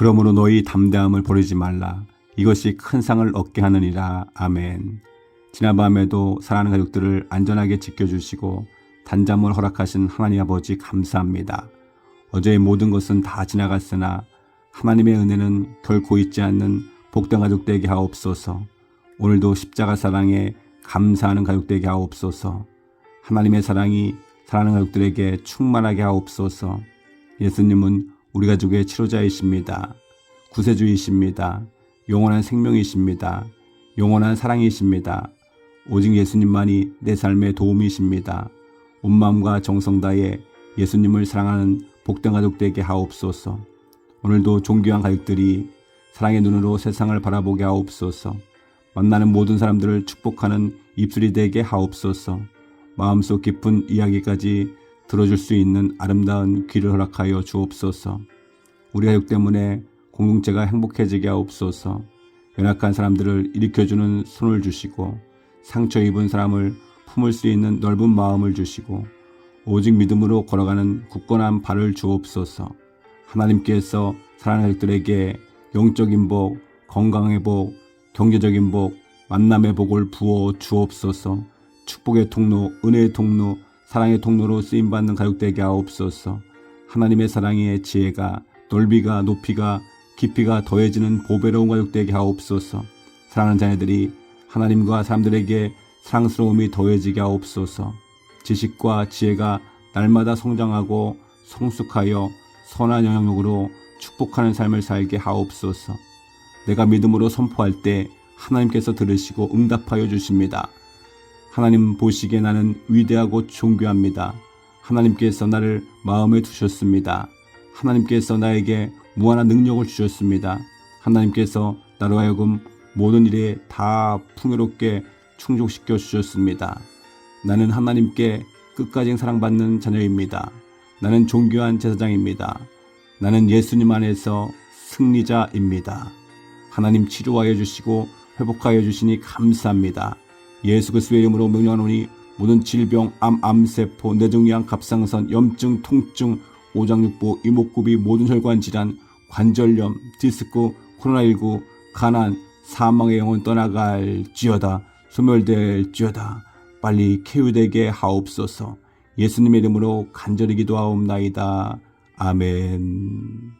그러므로 너희 담대함을 버리지 말라. 이것이 큰 상을 얻게 하느니라. 아멘. 지난 밤에도 사랑하는 가족들을 안전하게 지켜주시고 단잠을 허락하신 하나님 아버지 감사합니다. 어제의 모든 것은 다 지나갔으나 하나님의 은혜는 결코 잊지 않는 복된 가족 되게 하옵소서. 오늘도 십자가 사랑에 감사하는 가족 되게 하옵소서. 하나님의 사랑이 사랑하는 가족들에게 충만하게 하옵소서. 예수님은 우리 가족의 치료자이십니다. 구세주이십니다. 영원한 생명이십니다. 영원한 사랑이십니다. 오직 예수님만이 내 삶의 도움이십니다. 온 마음과 정성 다해 예수님을 사랑하는 복된 가족 되게 하옵소서. 오늘도 존귀한 가족들이 사랑의 눈으로 세상을 바라보게 하옵소서. 만나는 모든 사람들을 축복하는 입술이 되게 하옵소서. 마음속 깊은 이야기까지 들어줄 수 있는 아름다운 귀를 허락하여 주옵소서. 우리 가족 때문에 공동체가 행복해지게 하옵소서. 연약한 사람들을 일으켜주는 손을 주시고 상처 입은 사람을 품을 수 있는 넓은 마음을 주시고 오직 믿음으로 걸어가는 굳건한 발을 주옵소서. 하나님께서 사랑하는 가족들에게 영적인 복, 건강의 복, 경제적인 복, 만남의 복을 부어 주옵소서. 축복의 통로, 은혜의 통로, 사랑의 통로로 쓰임받는 가족 되게 하옵소서. 하나님의 사랑의 지혜가 넓이가 높이가 깊이가 더해지는 보배로운 가족 되게 하옵소서. 사랑하는 자녀들이 하나님과 사람들에게 사랑스러움이 더해지게 하옵소서. 지식과 지혜가 날마다 성장하고 성숙하여 선한 영향력으로 축복하는 삶을 살게 하옵소서. 내가 믿음으로 선포할 때 하나님께서 들으시고 응답하여 주십니다. 하나님 보시기에 나는 위대하고 존귀합니다. 하나님께서 나를 마음에 두셨습니다. 하나님께서 나에게 무한한 능력을 주셨습니다. 하나님께서 나로 하여금 모든 일에 다 풍요롭게 충족시켜 주셨습니다. 나는 하나님께 끝까지 사랑받는 자녀입니다. 나는 존귀한 제사장입니다. 나는 예수님 안에서 승리자입니다. 하나님 치료하여 주시고 회복하여 주시니 감사합니다. 예수 그리스도의 이름으로 명령하노니 모든 질병, 암, 암세포, 뇌종양, 갑상선, 염증, 통증, 오장육부, 이목구비, 모든 혈관 질환, 관절염, 디스크, 코로나19, 가난, 사망의 영혼 떠나갈지어다, 소멸될지어다, 빨리 쾌유되게 하옵소서. 예수님의 이름으로 간절히 기도하옵나이다. 아멘.